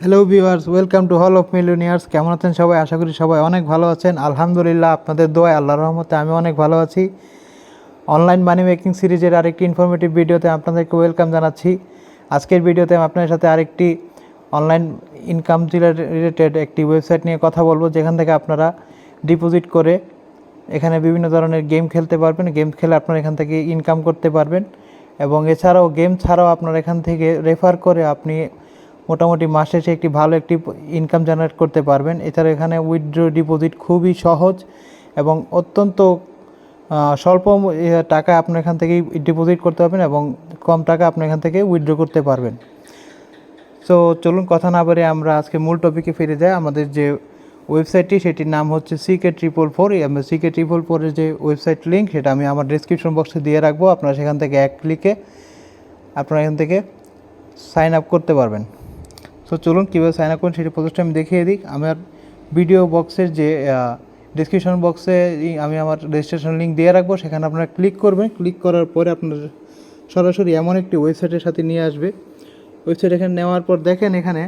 Hello viewers welcome to Hall of Millionaires কেমন আছেন সবাই? আশা করি সবাই অনেক ভালো আছেন। আলহামদুলিল্লাহ, আপনাদের দোয়া আল্লাহ রহমতে আমি অনেক ভালো আছি। অনলাইন মানি মেকিং সিরিজের আরেকটি ইনফরমেটিভ ভিডিওতে আপনাদেরকে ওয়েলকাম জানাচ্ছি। আজকের ভিডিওতে আমি আপনাদের সাথে আরেকটি অনলাইন ইনকাম রিলেটেড একটি ওয়েবসাইট নিয়ে কথা বলব, যেখান থেকে আপনারা ডিপোজিট করে এখানে বিভিন্ন ধরনের গেম খেলতে পারবেন। গেম খেলে আপনারা এখান থেকে ইনকাম করতে পারবেন। এবং এছাড়াও গেম ছাড়াও আপনারা এখান থেকে রেফার করে আপনি মোটামুটি মাসে শেষে একটি ভালো একটি ইনকাম জেনারেট করতে পারবেন। এছাড়া এখানে উইথড্র ডিপোজিট খুবই সহজ এবং অত্যন্ত স্বল্প টাকা আপনি এখান থেকেই ডিপোজিট করতে পারবেন এবং কম টাকা আপনি এখান থেকে উইথড্র করতে পারবেন। সো চলুন কথা না বলে আমরা আজকে মূল টপিকে ফিরে যাই। আমাদের যে ওয়েবসাইটটি সেটির নাম হচ্ছে C K triple four C K triple ফোরের যে ওয়েবসাইট লিঙ্ক সেটা আমি আমার ডিসক্রিপশন বক্সে দিয়ে রাখব। আপনারা সেখান থেকে এক ক্লিকে আপনারা এখান থেকে সাইন আপ করতে পারবেন। সো চলুন কীভাবে সাইন আপ করুন সেটি প্রসেসটা আমি দেখিয়ে দিই। আমার ভিডিও বক্সের যে ডিসক্রিপশন বক্সে আমি আমার রেজিস্ট্রেশন লিঙ্ক দিয়ে রাখব। সেখানে আপনারা ক্লিক করবেন। ক্লিক করার পরে আপনার সরাসরি এমন একটি ওয়েবসাইটের সাথে নিয়ে আসবে। ওয়েবসাইট এখানে নেওয়ার পর দেখেন এখানে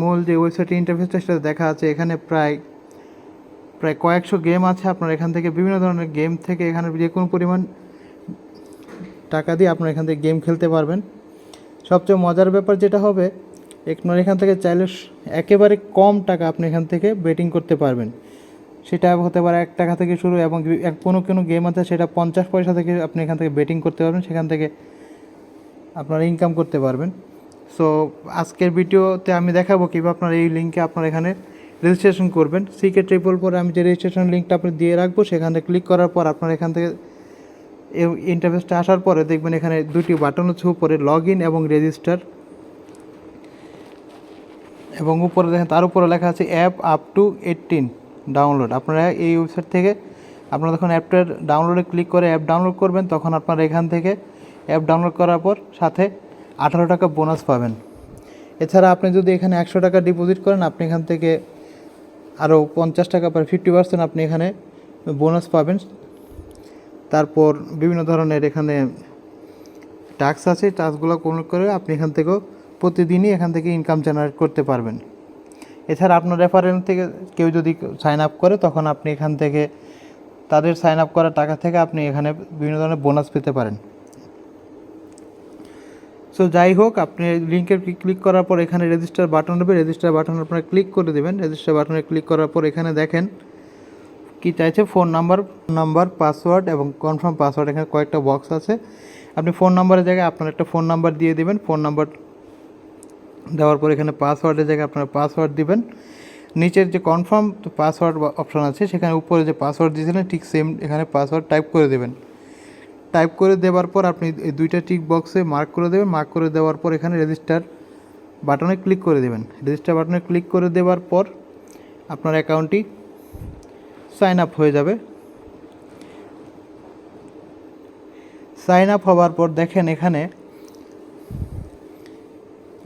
মূল যে ওয়েবসাইটের ইন্টারফেসটা সেটা দেখা আছে এখানে প্রায় প্রায় কয়েকশো গেম আছে। আপনার এখান থেকে বিভিন্ন ধরনের গেম থেকে এখানে যে কোনো পরিমাণ টাকা দিয়ে আপনারা এখান থেকে গেম খেলতে পারবেন। সবচেয়ে মজার ব্যাপার যেটা হবে আপনার এখান থেকে চাইলে একেবারে কম টাকা আপনি এখান থেকে বেটিং করতে পারবেন। সেটা হতে পারে এক টাকা থেকে শুরু এবং কোনো কোনো গেম আছে সেটা পঞ্চাশ পয়সা থেকে আপনি এখান থেকে বেটিং করতে পারবেন, সেখান থেকে আপনারা ইনকাম করতে পারবেন। সো আজকের ভিডিওতে আমি দেখাবো কীভাবে আপনার এই লিঙ্কে আপনার এখানে রেজিস্ট্রেশন করবেন। সিকে ট্রিপল পরে আমি যে রেজিস্ট্রেশন লিঙ্কটা আপনি দিয়ে রাখব, সেখানে ক্লিক করার পর আপনার এখান থেকে ইন্টারফেসটা আসার পরে দেখবেন এখানে দুটি বাটন হচ্ছে উপরে লগ ইন এবং রেজিস্টার এবং উপরে দেখেন, তার উপরে লেখা আছে app up to eighteen download আপনারা এই ওয়েবসাইট থেকে আপনারা যখন অ্যাপটার ডাউনলোডে ক্লিক করে অ্যাপ ডাউনলোড করবেন, তখন আপনারা এখান থেকে অ্যাপ ডাউনলোড করার পর সাথে আঠারো টাকা বোনাস পাবেন। এছাড়া আপনি যদি এখানে একশো টাকা ডিপোজিট করেন, আপনি এখান থেকে আরও পঞ্চাশ টাকা পার ফিফটি পার্সেন্ট আপনি এখানে বোনাস পাবেন। তারপর বিভিন্ন ধরনের এখানে টাস্ক আছে টাস্কগুলো কোন করে আপনি এখান থেকেও প্রতিদিনই এখান থেকে ইনকাম জেনারেট করতে পারবেন। এছাড়া আপনার রেফারেন্স থেকে কেউ যদি সাইন আপ করে, তখন আপনি এখান থেকে তাদের সাইন আপ করা টাকা থেকে আপনি এখানে বিভিন্ন ধরনের বোনাস পেতে পারেন। সো যাই হোক, আপনি লিঙ্কের ক্লিক করার পর এখানে রেজিস্টার বাটন হবে রেজিস্টার বাটন আপনারা ক্লিক করে দেবেন। রেজিস্টার বাটনে ক্লিক করার পর এখানে দেখেন কি চাইছে। ফোন নাম্বার নাম্বার পাসওয়ার্ড এবং কনফার্ম পাসওয়ার্ড এখানে কয়েকটা বক্স আছে। আপনি ফোন নাম্বারের জায়গায় আপনার একটা ফোন নাম্বার দিয়ে দিবেন। ফোন নাম্বার দেওয়ার পর এখানে পাসওয়ার্ডের জায়গায় আপনার পাসওয়ার্ড দিবেন। নিচের যে কনফার্ম পাসওয়ার্ড অপশান আছে, সেখানে উপরে যে পাসওয়ার্ড দিয়েছিলেন, ঠিক সেম এখানে পাসওয়ার্ড টাইপ করে দেবেন। টাইপ করে দেওয়ার পর আপনি এই দুইটা টিক বক্সে মার্ক করে দেবেন। মার্ক করে দেওয়ার পর এখানে রেজিস্টার বাটনে ক্লিক করে দেবেন। রেজিস্টার বাটনে ক্লিক করে দেওয়ার পর আপনার অ্যাকাউন্টটি সাইন আপ হয়ে যাবে। সাইন আপ হওয়ার পর দেখেন এখানে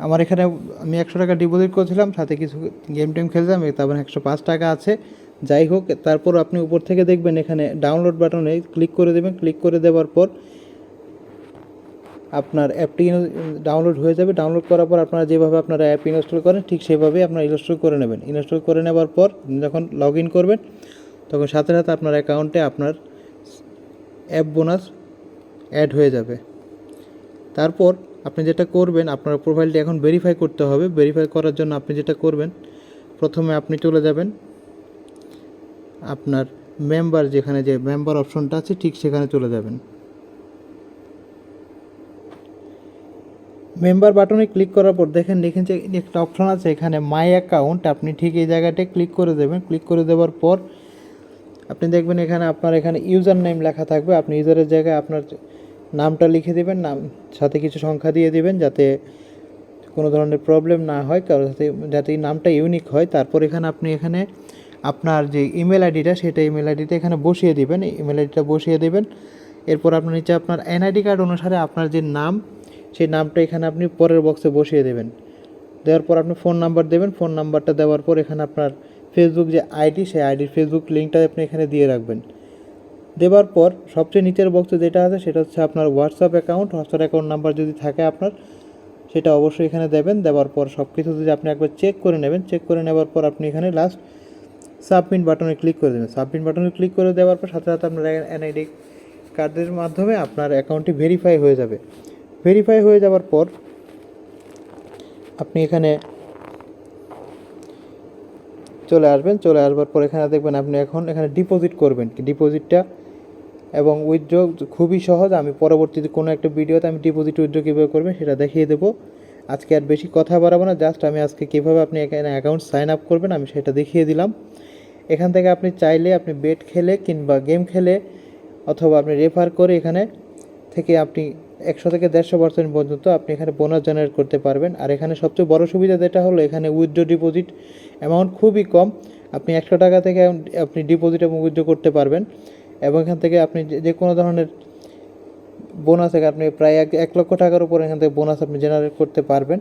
আমার এখানে আমি একশো টাকা ডিপোজিট করেছিলাম, সাথে কিছু গেম টেম খেলতাম তারপর একশো পাঁচ টাকা আছে। যাই হোক, তারপর আপনি উপর থেকে দেখবেন এখানে ডাউনলোড বাটনে ক্লিক করে দেবেন। ক্লিক করে দেওয়ার পর আপনার অ্যাপটি ডাউনলোড হয়ে যাবে। ডাউনলোড করার পর আপনারা যেভাবে আপনারা অ্যাপ ইনস্টল করেন, ঠিক সেভাবেই আপনারা ইনস্টল করে নেবেন। ইনস্টল করে নেওয়ার পর যখন লগ ইন করবেন, তখন সাথে সাথে আপনার অ্যাকাউন্টে আপনার অ্যাপ বোনাস অ্যাড হয়ে যাবে। তারপর আপনি যেটা করবেন, আপনার প্রোফাইলটি এখন ভেরিফাই করতে হবে। ভেরিফাই করার জন্য আপনি যেটা করবেন, প্রথমে আপনি চলে যাবেন। আপনার মেম্বার যেখানে যে মেম্বার অপশনটা আছে, ঠিক সেখানে চলে যাবেন। মেম্বার বাটনে ক্লিক করার পর দেখেন দেখেন যে একটা অপশন আছে, এখানে মাই অ্যাকাউন্ট আপনি ঠিক এই জায়গাটায় ক্লিক করে দেবেন। ক্লিক করে দেওয়ার পর আপনি দেখবেন এখানে আপনার এখানে ইউজার নেম লেখা থাকবে। আপনি ইউজারের জায়গায় আপনার নামটা লিখে দেবেন, নাম, সাথে কিছু সংখ্যা দিয়ে দিবেন যাতে কোনো ধরনের প্রবলেম না হয় কারোর সাথে যাতে নামটা ইউনিক হয়। তারপর এখানে আপনি এখানে আপনার যে ইমেল আইডিটা সেটা ইমেল আইডিটা এখানে বসিয়ে দিবেন। ইমেল আইডিটা বসিয়ে দেবেন। এরপর আপনার নিচে আপনার এনআইডি কার্ড অনুসারে আপনার যে নাম, সেই নামটা এখানে আপনি পরের বক্সে বসিয়ে দেবেন। দেওয়ার পর আপনি ফোন নাম্বার দেবেন। ফোন নাম্বারটা দেওয়ার পর এখানে আপনার ফেসবুক যে আইডি সেই আইডির ফেসবুক লিঙ্কটা আপনি এখানে দিয়ে রাখবেন। দেওয়ার পর সবচেয়ে নিচের বক্সে যেটা আছে সেটা হচ্ছে আপনার WhatsApp account WhatsApp account number যদি থাকে আপনার, সেটা অবশ্যই এখানে দেবেন। দেওয়ার পর সব কিছু যদি আপনি একবার চেক করে নেবেন চেক করে নেওয়ার পর আপনি এখানে লাস্ট সাবমিট বাটনে ক্লিক করে দেবেন। সাবমিট বাটনে ক্লিক করে দেওয়ার পর সাথে সাথে আপনার এনআইডি কার্ডের মাধ্যমে আপনার অ্যাকাউন্টটি ভেরিফাই হয়ে যাবে। ভেরিফাই হয়ে যাওয়ার পর আপনি এখানে চলে আসবেন। চলে আসবার পর এখানে দেখবেন আপনি এখন এখানে ডিপোজিট করবেন। ডিপোজিটটা এবং উইথড্র খুবই সহজ। আমি পরবর্তীতে কোনো একটা ভিডিওতে আমি ডিপোজিট উইথড্র কীভাবে করবেন সেটা দেখিয়ে দেবো। আজকে আর বেশি কথা বাড়াবো না জাস্ট আমি আজকে কীভাবে আপনি এখানে অ্যাকাউন্ট সাইন আপ করবেন আমি সেটা দেখিয়ে দিলাম। এখান থেকে আপনি চাইলে আপনি বেট খেলে কিংবা গেম খেলে অথবা আপনি রেফার করে এখানে থেকে আপনি একশো থেকে দেড়শো পার্সেন্ট পর্যন্ত আপনি এখানে বোনাস জেনারেট করতে পারবেন। আর এখানে সবচেয়ে বড় সুবিধা যেটা হলো, এখানে উইথড্র ডিপোজিট অ্যামাউন্ট খুবই কম। আপনি একশো টাকা থেকে আপনি ডিপোজিট এবং উইথড্র করতে পারবেন। এবং এখান থেকে আপনি যে- কোনো ধরনের বোনাস আপনি প্রায় এক এক লক্ষ টাকার উপর এখান থেকে বোনাস আপনি জেনারেট করতে পারবেন।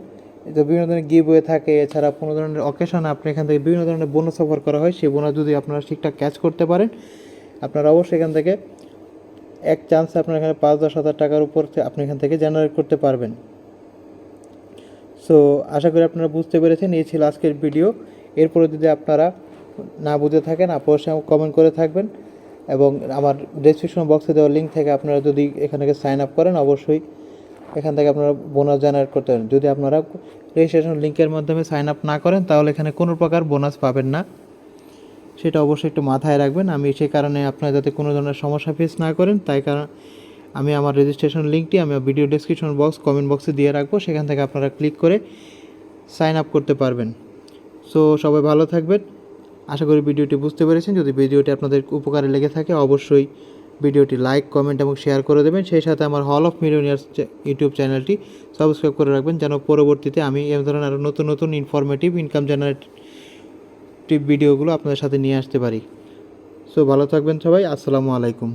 তো বিভিন্ন ধরনের গিভ ওয়ে থাকে, এছাড়া কোনো ধরনের অকেশনে আপনি এখান থেকে বিভিন্ন ধরনের বোনাস অফার করা হয়, সেই বোনাস যদি আপনারা ঠিকঠাক ক্যাচ করতে পারেন, আপনারা অবশ্যই এখান থেকে এক চান্সে আপনার এখানে পাঁচ দশ হাজার টাকার উপর আপনি এখান থেকে জেনারেট করতে পারবেন। সো আশা করি আপনারা বুঝতে পেরেছেন, এই ছিল আজকের ভিডিও এরপরে যদি আপনারা না বুঝে থাকেন, অবশ্যই কমেন্ট করে থাকবেন। এবং আমার ডেসক্রিপশন বক্সে দেওয়া লিঙ্ক থেকে আপনারা যদি এখান থেকে সাইন আপ করেন, অবশ্যই এখান থেকে আপনারা বোনাস জেনারেট করতে পারেন। যদি আপনারা রেজিস্ট্রেশন লিঙ্কের মাধ্যমে সাইন আপ না করেন, তাহলে এখানে কোনো প্রকার বোনাস পাবেন না। সেটা অবশ্যই একটু মাথায় রাখবেন। আমি সেই কারণে আপনারা যাতে কোনো ধরনের সমস্যা ফেস না করেন, তাই কারণ আমি আমার রেজিস্ট্রেশন লিঙ্কটি আমি ভিডিও ডেসক্রিপশন বক্স কমেন্ট বক্সে দিয়ে রাখব। সেখান থেকে আপনারা ক্লিক করে সাইন আপ করতে পারবেন। সো সবাই ভালো থাকবেন। আশা করি ভিডিওটি বুঝতে পেরেছেন। যদি ভিডিওটি আপনাদের উপকারে লেগে থাকে, অবশ্যই ভিডিওটি লাইক, কমেন্ট এবং শেয়ার করে দেবেন। সেই সাথে আমার হল অফ মিলিয়নিয়ার্স ইউটিউব চ্যানেলটি সাবস্ক্রাইব করে রাখবেন যেন পরবর্তীতে আমি এ ধরনের আরও নতুন নতুন ইনফরমেটিভ ইনকাম জেনারেটিভ ভিডিওগুলো আপনাদের সাথে নিয়ে আসতে পারি। সো ভালো থাকবেন সবাই। আসসালামু আলাইকুম।